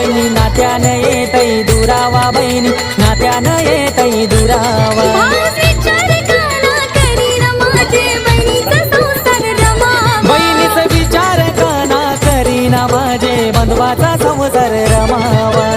बहिणी नात्यानं येतई दुरावा बहिणी नात्यानं येतई दुरावा. बहिणीचा विचार काना करीना माझे बंधवाचा संसार रमावा.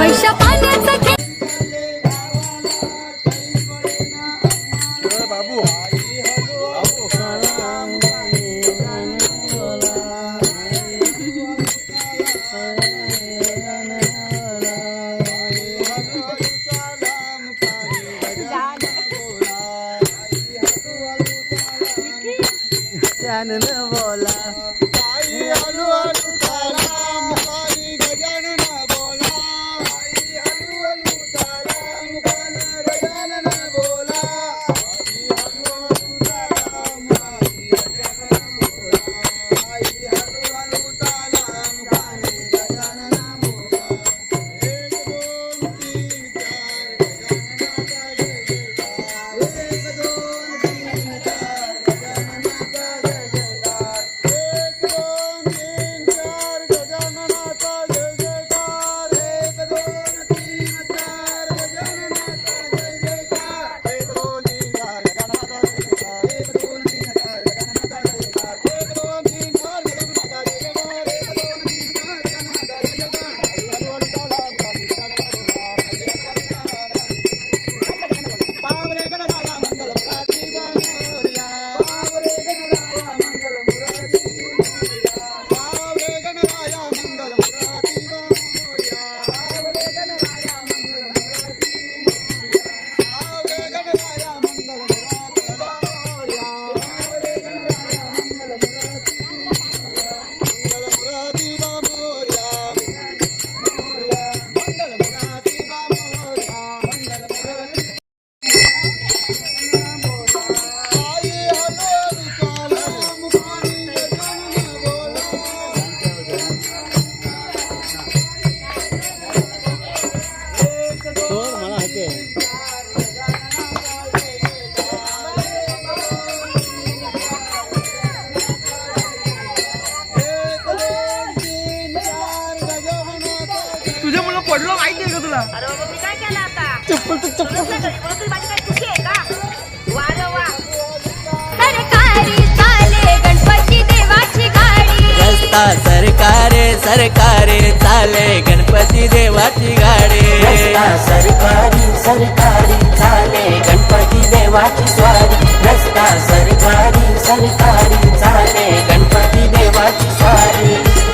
आता सरकारे सरकारे चाले गणपती देवाची गाडे. सरकारी सरकारी चाले गणपती देवाची स्वारी. रस्ता सरकारी सरकारी चाले गणपती देवाची स्वारी.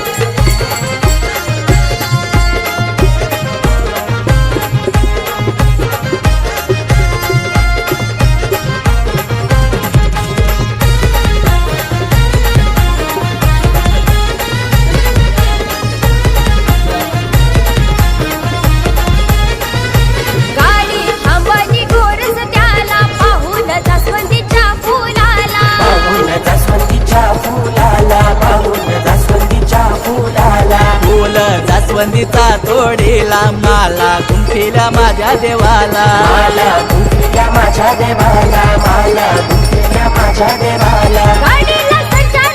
माझ्या देवाला. माला गुंफल्या माझ्या देवाला माला गुंफल्या माझ्या देवाला. गाडीला सज्जा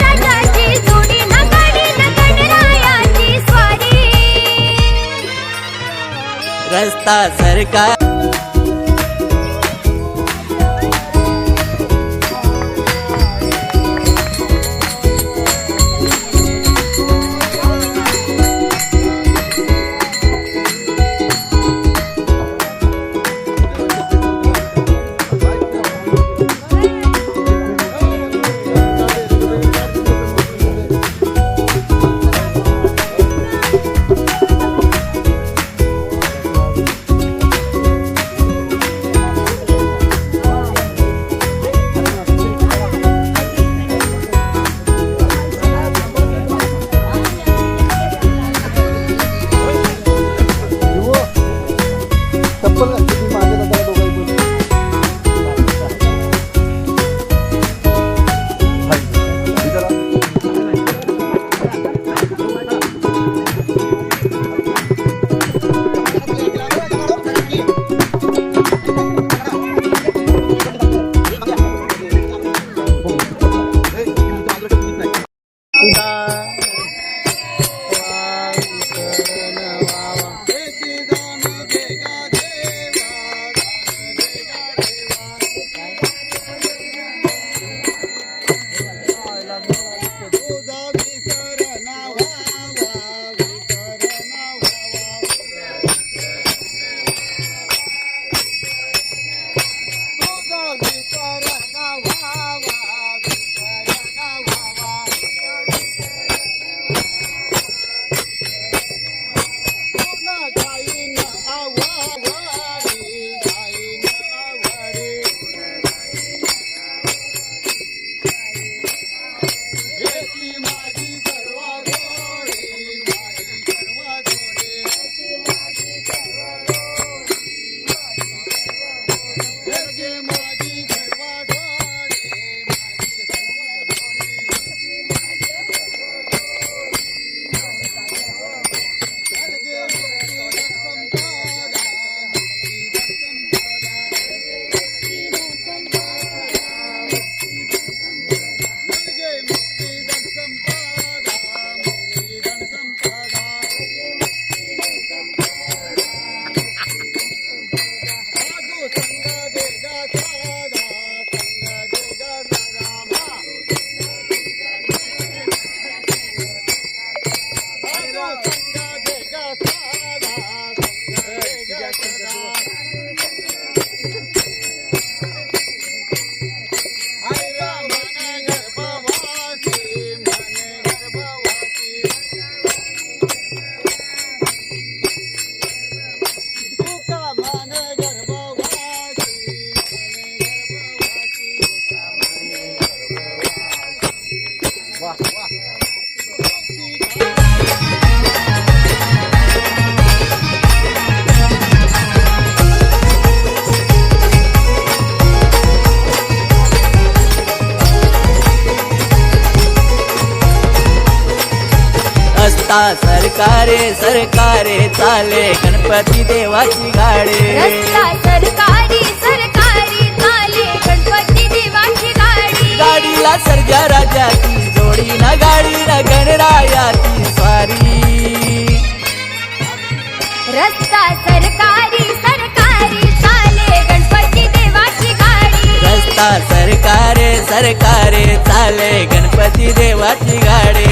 राजाची जोडी रस्ता सरकार सरकारे चाले गणपती देवाची गाडी. रस्ता सरकारी सरकारी चाले गणपती देवाची गाडी. गाडीला सर्जा राजाची जोडी ना गाडी ना गणरायाची स्वारी. रस्ता सरकारी आता सरकारे सरकारे चाले गणपती देवाची गाडी.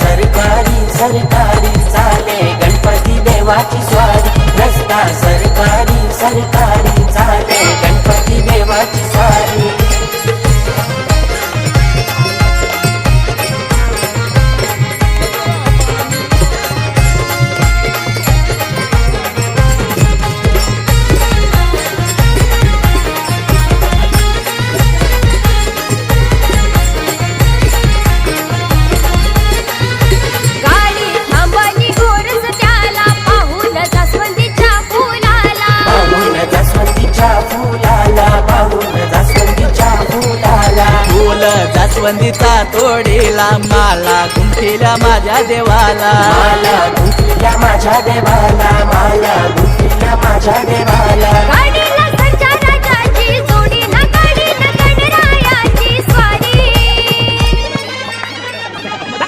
सरकारी सरकारी चाले गणपती देवाची स्वारी. रस्ता सरकारी सरकारी चाले गणपती देवाची स्वारी. जास्वंदीचा तोडीला माला गुंफिल्या माझ्या देवाला. माला गुंफिल्या माझ्या देवाला माला गुंफिल्या माझ्या देवाला.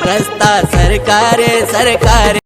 रस्ता सरकारे सरकारे.